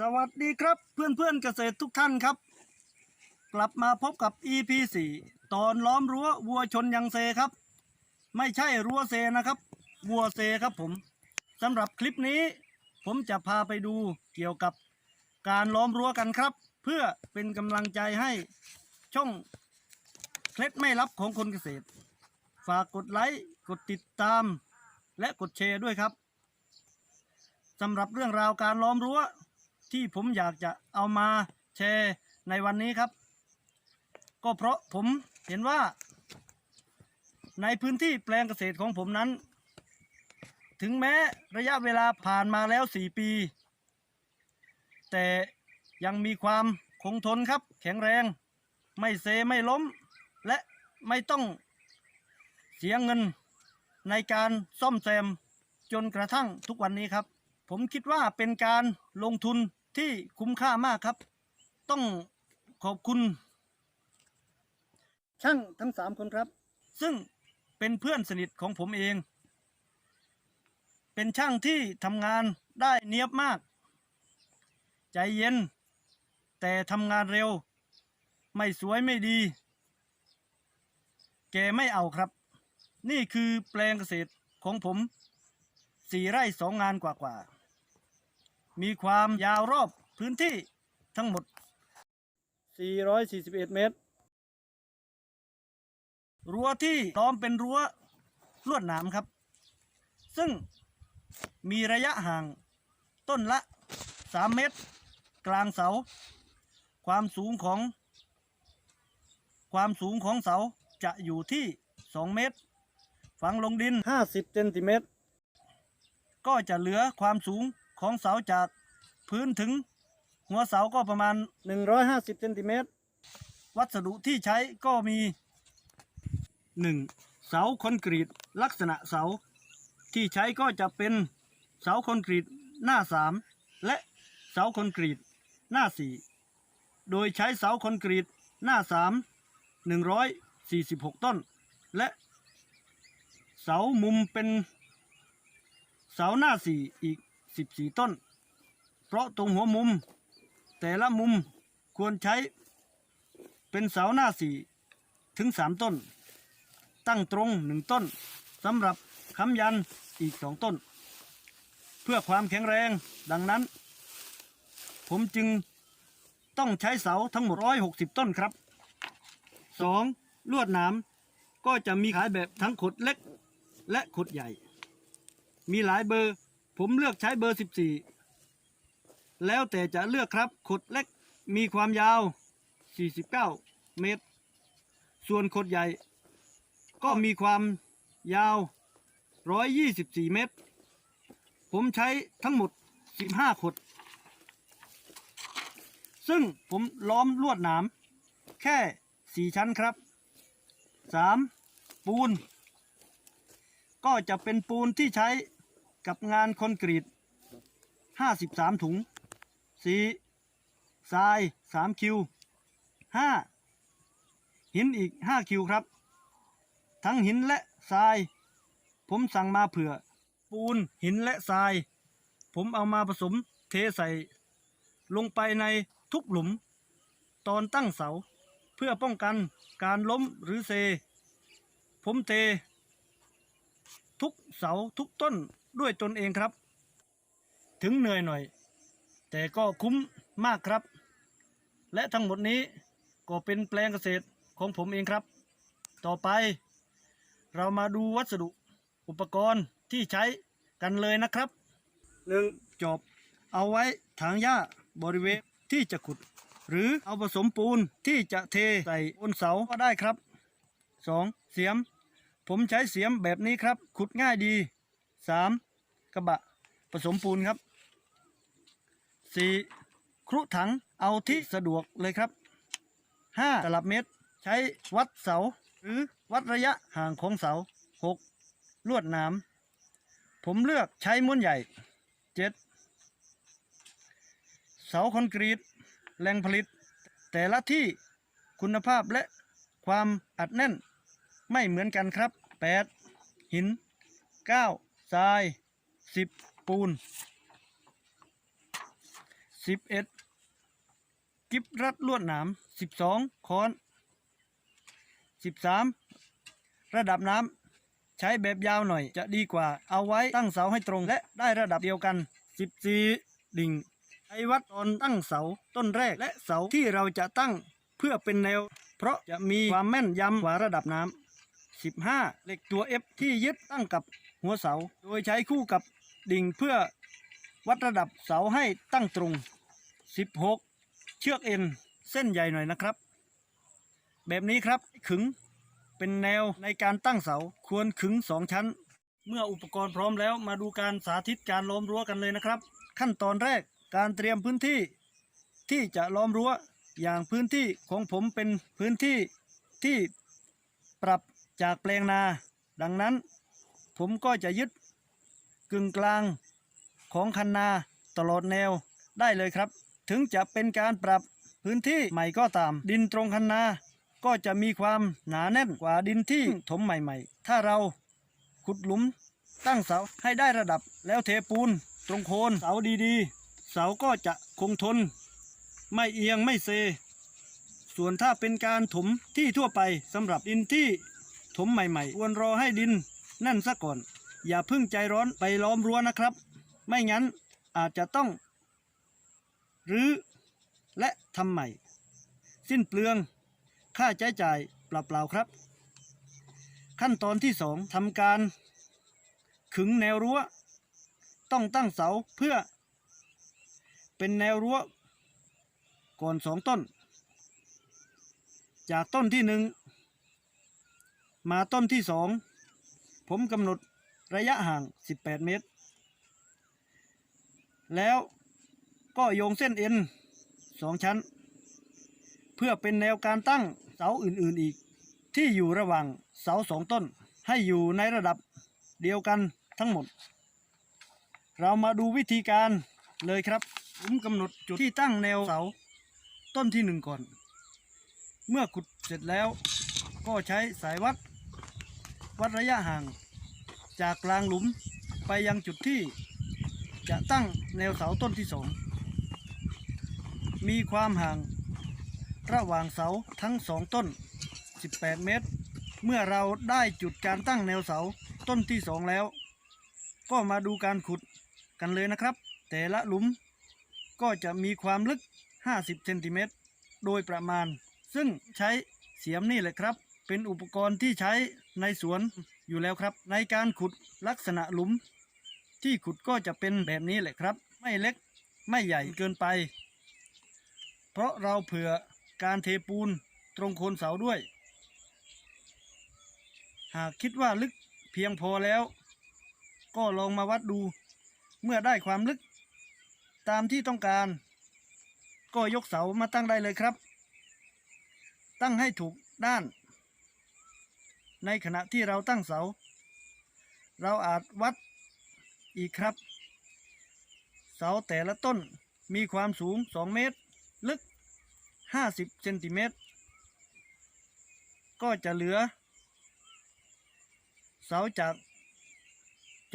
สวัสดีครับเพื่อนเพื่อนเกษตรทุกท่านครับ กลับมาพบกับ EP 4ตอนล้อมรั้ววัวชนยังเซครับ ไม่ใช่รั้วเซนะครับ วัวเซครับผมสำหรับคลิปนี้ ผมจะพาไปดูเกี่ยวกับการล้อมรั้วกันครับ เพื่อเป็นกำลังใจให้ช่องเคล็ดไม่ลับของคนเกษตร ฝากกดไลค์กดติดตาม และกดแชร์ด้วยครับสำหรับเรื่องราวการล้อมรั้ว ที่ผมอยากจะเอามาแชร์ในวันนี้ครับ ก็เพราะผมเห็นว่า ในพื้นที่แปลงเกษตรของผมนั้น ถึงแม้ระยะเวลาผ่านมาแล้วสี่ปี แต่ยังมีความคงทนครับ แข็งแรง ไม่เซไม่ล้ม และไม่ต้องเสียเงินในการซ่อมแซมจนกระทั่งทุกวันนี้ครับ ผมคิดว่าเป็นการลงทุน ที่คุ้มค่ามากครับ ต้องขอบคุณ ช่างทั้งสามคนครับ ซึ่งเป็นเพื่อนสนิทของผมเอง เป็นช่างที่ทำงานได้เนียบมาก ใจเย็น แต่ทำงานเร็ว ไม่สวยไม่ดี แกไม่เอาครับ นี่คือแปลงเกษตรของผมสี่ไร่สองงานกว่าๆ มีความยาวรอบพื้นที่ทั้งหมด 441 เมตร รั้วที่ล้อมเป็นรั้วลวดหนามครับ ซึ่งมีระยะห่างต้นละ 3 เมตร กลางเสา ความสูงของ ความสูงของเสาจะอยู่ที่ 2 เมตร ฝังลงดิน 50เซนติเมตร ก็จะเหลือความสูง ของเสาจากพื้นถึงหัวเสาก็ประมาณ 150เซนติเมตร วัสดุที่ใช้ก็มี 1. เสาคอนกรีตลักษณะเสา ที่ใช้ก็จะเป็นเสาคอนกรีตหน้า 3 และเสาคอนกรีตหน้า 4 โดยใช้เสาคอนกรีตหน้า 3 146 ต้น และเสามุมเป็นเสาหน้าสี่อีก 14 ต้น เพราะตรงหัวมุม แต่ละมุมควรใช้เป็นเสาหน้าสี่ถึง3ต้น ตั้งตรงหนึ่งต้นสำหรับค้ำยันอีกสองต้น เพื่อความแข็งแรงดังนั้น ผมจึงต้องใช้เสาทั้งหมด160ต้นครับ 2. ลวดหนามก็จะมีขายแบบทั้งขดเล็กและขดใหญ่ มีหลายเบอร์ ผมเลือกใช้เบอร์ 14 แล้วแต่จะเลือกครับ ขดเล็กมีความยาว 49 เมตร ส่วนขดใหญ่ ก็มีความยาว 124 เมตร ผมใช้ทั้งหมด 15 ขด ซึ่งผมล้อมลวดหนาม แค่ 4 ชั้นครับ 3. ปูน ก็จะเป็นปูนที่ใช้ กับงานคอนกรีต 53 ถุง 4. ทราย 3 คิว 5. หินอีก 5 คิวครับ ทั้งหินและทราย ผมสั่งมาเผื่อ ปูนหินและทราย ผมเอามาผสมเทใส่ ลงไปในทุกหลุม ตอนตั้งเสา เพื่อป้องกันการล้มหรือเซ ผมเท ทุกเสาทุกต้น ด้วยตนเองครับ ถึงเหนื่อยหน่อย แต่ก็คุ้มมากครับ และทั้งหมดนี้ก็เป็นแปลงเกษตรของผมเองครับ ต่อไป เรามาดูวัสดุอุปกรณ์ที่ใช้กันเลยนะครับหนึ่งจอบเอาไว้ถางหญ้าบริเวณที่จะขุด หรือเอาผสมปูนที่จะเทใส่บนเสาก็ได้ครับ 2. เสียม ผมใช้เสียมแบบนี้ครับ ขุดง่ายดี 3. กระบะผสมปูนครับ 4. ครุถังเอาที่สะดวกเลยครับ 5. ตลับเมตร ใช้วัดเสา หรือวัดระยะห่างของเสา 6. ลวดหนามผมเลือกใช้ม้วนใหญ่ 7. เสาคอนกรีตแหล่งผลิต แต่ละที่คุณภาพและความอัดแน่นไม่เหมือนกันครับ 8. หิน 9. ทราย 10. ปูนสิบเอ็ดกิบรัดลวดหนามสิบสองค้อนสิบสามระดับน้ำใช้แบบยาวหน่อยจะดีกว่าเอาไว้ตั้งเสาให้ตรงและได้ระดับเดียวกันสิบสี่ดิ่งใช้วัดตอนตั้งเสาต้นแรกและเสาที่เราจะตั้งเพื่อเป็นแนว เพราะจะมีความแม่นยำกว่าระดับน้ำ15เหล็กตัว F ที่ยึดตั้งกับ หัวเสา โดยใช้คู่กับดิ่งเพื่อวัดระดับเสาให้ตั้งตรง 16 เชือกเอ็นเส้นใหญ่หน่อยนะครับ แบบนี้ครับขึงเป็นแนวในการตั้งเสาควรขึงสองชั้น เมื่ออุปกรณ์พร้อมแล้วมาดูการสาธิตการล้อมรั้วกันเลยนะครับ ขั้นตอนแรกการเตรียมพื้นที่ที่จะล้อมรั้วอย่างพื้นที่ของผมเป็นพื้นที่ที่ปรับจากแปลงนา ดังนั้น ผมก็จะยึดกึ่งกลางของคันนาตลอดแนวได้เลยครับ ถึงจะเป็นการปรับพื้นที่ใหม่ก็ตาม ดินตรงคันนาก็จะมีความหนาแน่นกว่าดินที่ถมใหม่ๆ ถ้าเราขุดหลุมตั้งเสาให้ได้ระดับแล้วเทปูนตรงโคนเสาดีๆ เสาก็จะคงทน ไม่เอียงไม่เซ ส่วนถ้าเป็นการถมที่ทั่วไปสำหรับดินที่ถมใหม่ๆควรรอให้ดิน นั่นซะก่อน อย่าพิ่งใจร้อนไปล้อมรั้วนะครับ ไม่งั้นอาจจะต้องรื้อและทำใหม่ สิ้นเปลือง ค่าใช้จ่ายเปล่าๆครับ ขั้นตอนที่สองทำการขึงแนวรั้ว ต้องตั้งเสาเพื่อ เป็นแนวรั้ว ก่อนสองต้น จากต้นที่หนึ่งมาต้นที่สอง ผมกำหนดระยะห่าง 18 เมตร แล้วก็โยงเส้นเอ็นสองชั้น เพื่อเป็นแนวการตั้งเสาอื่นๆอีก ที่อยู่ระหว่างเสาสองต้น ให้อยู่ในระดับเดียวกันทั้งหมด เรามาดูวิธีการเลยครับ ผมกำหนดจุดที่ตั้งแนวเสาต้นที่หนึ่งก่อน เมื่อขุดเสร็จแล้วก็ใช้สายวัด วัดระยะห่าง จากกลางหลุมไปยังจุดที่ จะตั้งแนวเสาต้นที่สองมีความห่างระหว่างเสาทั้งสองต้น 18 เมตร เมื่อเราได้จุดการตั้งแนวเสาต้นที่สองแล้ว ก็มาดูการขุดกันเลยนะครับ แต่ละหลุมก็จะมีความลึก 50 เซนติเมตร โดยประมาณ ซึ่งใช้เสียมนี่แหละครับ เป็นอุปกรณ์ที่ใช้ ในสวนอยู่แล้วครับ ในการขุดลักษณะหลุม ที่ขุดก็จะเป็นแบบนี้แหละครับ ไม่เล็กไม่ใหญ่เกินไป เพราะเราเผื่อการเทปูนตรงโคนเสาด้วย หากคิดว่าลึกเพียงพอแล้ว ก็ลองมาวัดดู เมื่อได้ความลึก ตามที่ต้องการ ก็ยกเสามาตั้งได้เลยครับ ตั้งให้ถูกด้าน ในขณะที่เราตั้งเสา เราอาจวัดอีกครับ เสาแต่ละต้นมีความสูง 2 เมตร ลึก 50เซนติเมตร ก็จะเหลือ เสาจาก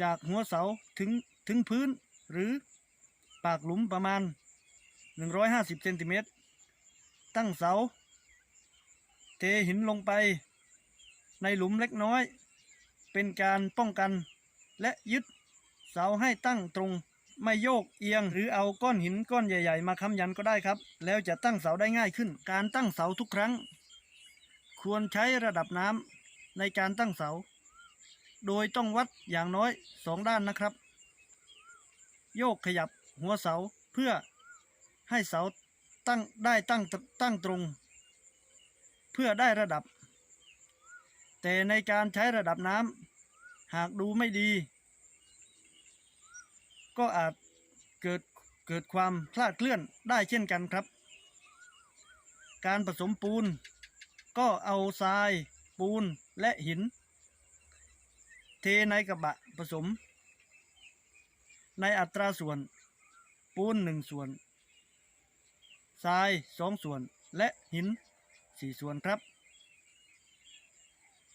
จากหัวเสาถึงถึงพื้นหรือปากหลุมประมาณ 150เซนติเมตร ตั้งเสา เทหินลงไป ในหลุมเล็กน้อย เป็นการป้องกันและยึดเสาให้ตั้งตรงไม่โยกเอียงหรือเอาก้อนหินก้อนใหญ่ ๆ มาค้ำยันก็ได้ครับ แล้วจะตั้งเสาได้ง่ายขึ้น การตั้งเสาทุกครั้ง ควรใช้ระดับน้ำในการตั้งเสา โดยต้องวัดอย่างน้อยสองด้านนะครับ โยกขยับหัวเสาเพื่อให้เสาตั้งได้ตั้งตั้งตรง เพื่อได้ระดับ แต่ในการใช้ระดับน้ำหากดูไม่ดี ก็อาจเกิดเกิดความคลาดเคลื่อนได้เช่นกันครับ การผสมปูน ก็เอาทราย ปูนและหิน เทในกระบะผสม ในอัตราส่วน ปูนหนึ่งส่วนทรายสองส่วนและหินสี่ส่วนครับ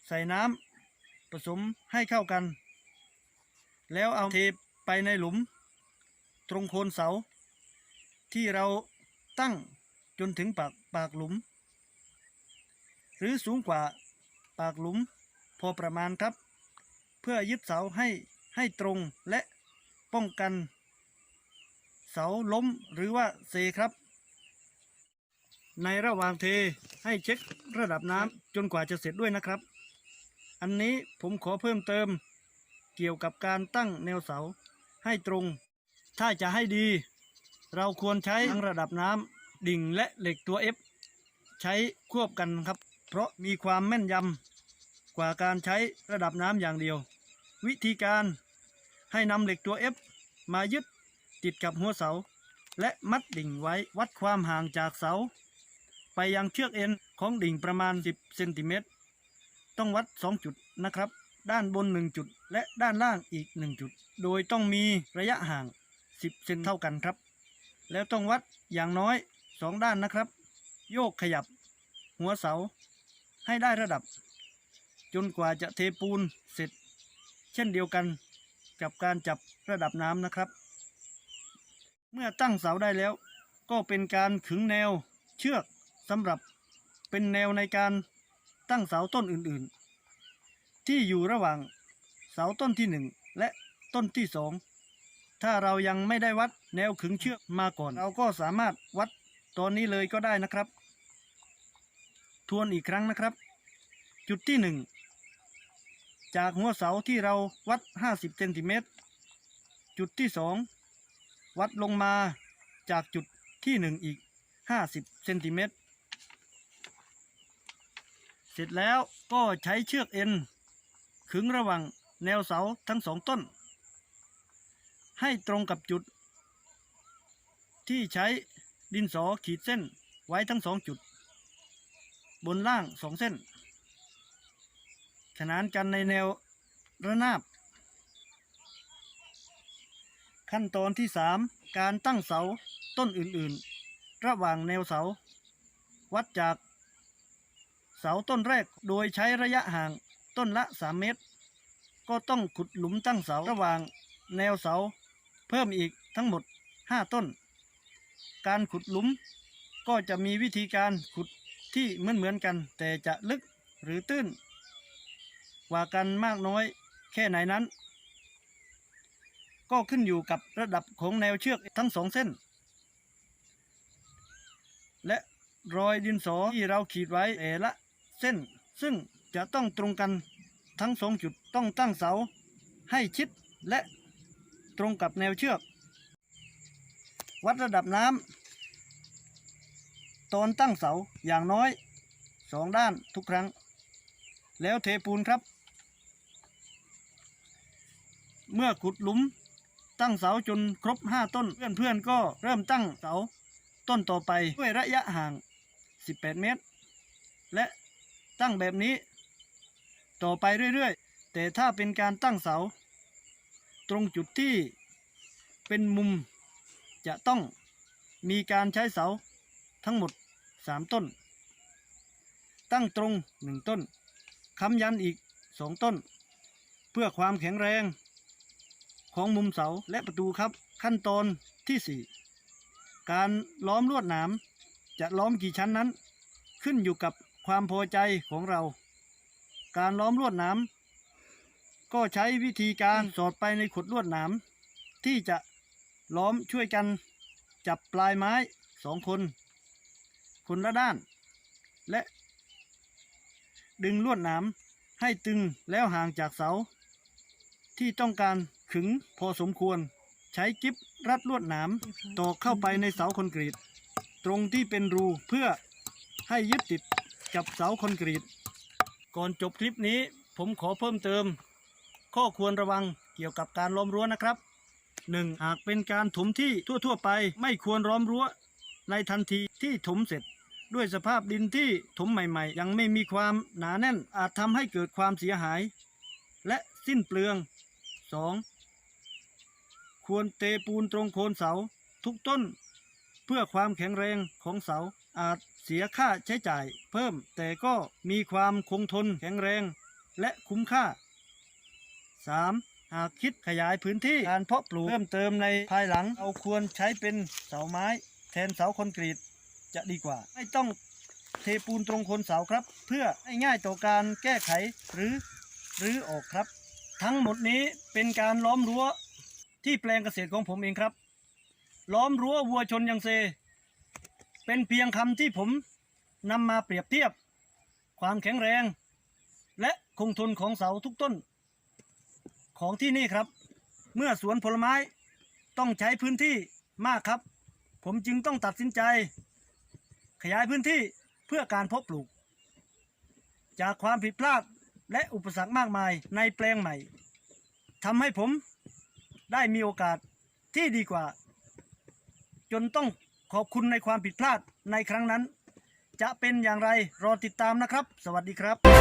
ใส่น้ำผสมให้เข้ากัน แล้วเอาเทไปในหลุม ตรงโคนเสา ที่เราตั้งจนถึงปากปากหลุม หรือสูงกว่าปากหลุมพอประมาณครับ เพื่อยึดเสาให้ให้ตรงและป้องกัน เสาล้มหรือว่าเซครับ ในระหว่างเทให้เช็คระดับน้ำจนกว่าจะเสร็จด้วยนะครับ อันนี้ผมขอเพิ่มเติม เกี่ยวกับการตั้งแนวเสาให้ตรง ถ้าจะให้ดี เราควรใช้ทั้งระดับน้ำดิ่งและเหล็กตัว F ใช้ควบกันครับ เพราะมีความแม่นยำกว่าการใช้ระดับน้ำอย่างเดียว วิธีการให้นำเหล็กตัว F มายึดติดกับหัวเสา และมัดดิ่งไว้วัดความห่างจากเสา ไปยังเชือกเอ็นของดิ่งประมาณ 10เซนติเมตร ต้องวัด 2 จุดนะครับ ด้านบน 1 จุด และด้านล่างอีก 1 จุด โดยต้องมีระยะห่าง 10 เซนเท่ากันครับ แล้วต้องวัดอย่างน้อย 2 ด้านนะครับ โยกขยับ หัวเสา ให้ได้ระดับ จนกว่าจะเทปูนเสร็จ เช่นเดียวกันกับการจับระดับน้ำนะครับ เมื่อตั้งเสาได้แล้ว ก็เป็นการขึงแนวเชือกสำหรับเป็นแนวในการ ตั้งเสาต้นอื่นๆ ที่อยู่ระหว่างเสาต้นที่หนึ่งและต้นที่สองถ้าเรายังไม่ได้วัดแนวขึงเชือกมาก่อน เราก็สามารถวัดตอนนี้เลยก็ได้นะครับ ทวนอีกครั้งนะครับ จุดที่หนึ่งจากหัวเสาที่เราวัด 50เซนติเมตรจุดที่สองวัดลงมาจากจุดที่หนึ่งอีก 50เซนติเมตร เสร็จแล้วก็ใช้เชือกเอ็น ขึงระหว่างแนวเสาทั้งสองต้น ให้ตรงกับจุด ที่ใช้ดินสอขีดเส้นไว้ทั้งสองจุด บนล่างสองเส้น ขนานกันในแนวระนาบ ขั้นตอนที่สามการตั้งเสาต้นอื่นๆ ระหว่างแนวเสา วัดจาก เสาต้นแรกโดยใช้ระยะห่างต้นละ 3 เมตร ก็ต้องขุดหลุมตั้งเสาระหว่างแนวเสา เพิ่มอีกทั้งหมด 5 ต้น การขุดหลุมก็จะมีวิธีการขุดที่เหมือนเหมือนๆกัน แต่จะลึกหรือตื้นกว่ากันมากน้อยแค่ไหนนั้น ก็ขึ้นอยู่กับระดับของแนวเชือกทั้งสองเส้น และรอยดินสอที่เราขีดไว้แต่ละ เส้น ซึ่งจะต้องตรงกันทั้งสองจุดต้องตั้งเสา ให้ชิดและตรงกับแนวเชือก วัดระดับน้ำตอนตั้งเสาอย่างน้อยสองด้านทุกครั้ง แล้วเทปูนครับ เมื่อขุดหลุมตั้งเสาจนครบห้าต้นเพื่อนๆก็เริ่มตั้งเสา ต้นต่อไปด้วยระยะห่าง 18 เมตร และ ตั้งแบบนี้ ต่อไปเรื่อยๆ แต่ถ้าเป็นการตั้งเสา ตรงจุดที่เป็นมุมจะต้องมีการใช้เสาทั้งหมด 3 ต้น ตั้งตรง 1 ต้น ค้ำยันอีก 2 ต้น เพื่อความแข็งแรง ของมุมเสาและประตูครับขั้นตอนที่ 4 การล้อมลวดหนามจะล้อมกี่ชั้นนั้น ขึ้นอยู่กับ ความพอใจของเรา การล้อมลวดหนามก็ใช้วิธีการสอดไปในขดลวดหนามที่จะล้อมช่วยกันจับปลายไม้สองคน คนละด้าน และดึงลวดหนามให้ตึงแล้วห่างจากเสา ที่ต้องการขึงพอสมควร ใช้กิ๊บรัดลวดหนามตอกเข้าไปในเสาคอนกรีต ตรงที่เป็นรูเพื่อให้ยึดติด กับเสาคอนกรีต ก่อนจบคลิปนี้ผมขอเพิ่มเติม ข้อควรระวังเกี่ยวกับการล้อมรั้วนะครับ 1. หากเป็นการถมที่ทั่ว ๆ ไปไม่ควรล้อมรั้ว ในทันทีที่ถมเสร็จ ด้วยสภาพดินที่ถมใหม่ ๆ ยังไม่มีความหนาแน่นอาจทำให้เกิดความเสียหาย และสิ้นเปลือง 2. ควรเทปูนตรงโคนเสาทุกต้น เพื่อความแข็งแรงของเสาอาจ เสียค่าใช้จ่ายเพิ่มแต่ก็มีความคงทนแข็งแรงและคุ้มค่า 3. หากคิดขยายพื้นที่การเพาะปลูกเพิ่มเติมในภายหลังเราควรใช้เป็นเสาไม้ แทนเสาคอนกรีตจะดีกว่า ไม่ต้องเทปูนตรงคนเสาครับ เพื่อให้ง่ายต่อการแก้ไขหรือหรือออกครับ ทั้งหมดนี้เป็นการล้อมรั้วที่แปลงเกษตรของผมเองครับ ล้อมรั้ววัวชนยังเซ เป็นเพียงคำที่ผมนำมาเปรียบเทียบ ความแข็งแรง และคงทนของเสาทุกต้น ของที่นี่ครับ เมื่อสวนผลไม้ต้องใช้พื้นที่มากครับ ผมจึงต้องตัดสินใจ ขยายพื้นที่เพื่อการเพาะปลูก จากความผิดพลาดและอุปสรรคมากมายในแปลงใหม่ทำให้ผมได้มีโอกาสที่ดีกว่า จนต้อง ขอบคุณในความผิดพลาดในครั้งนั้น จะเป็นอย่างไรรอติดตามนะครับ สวัสดีครับ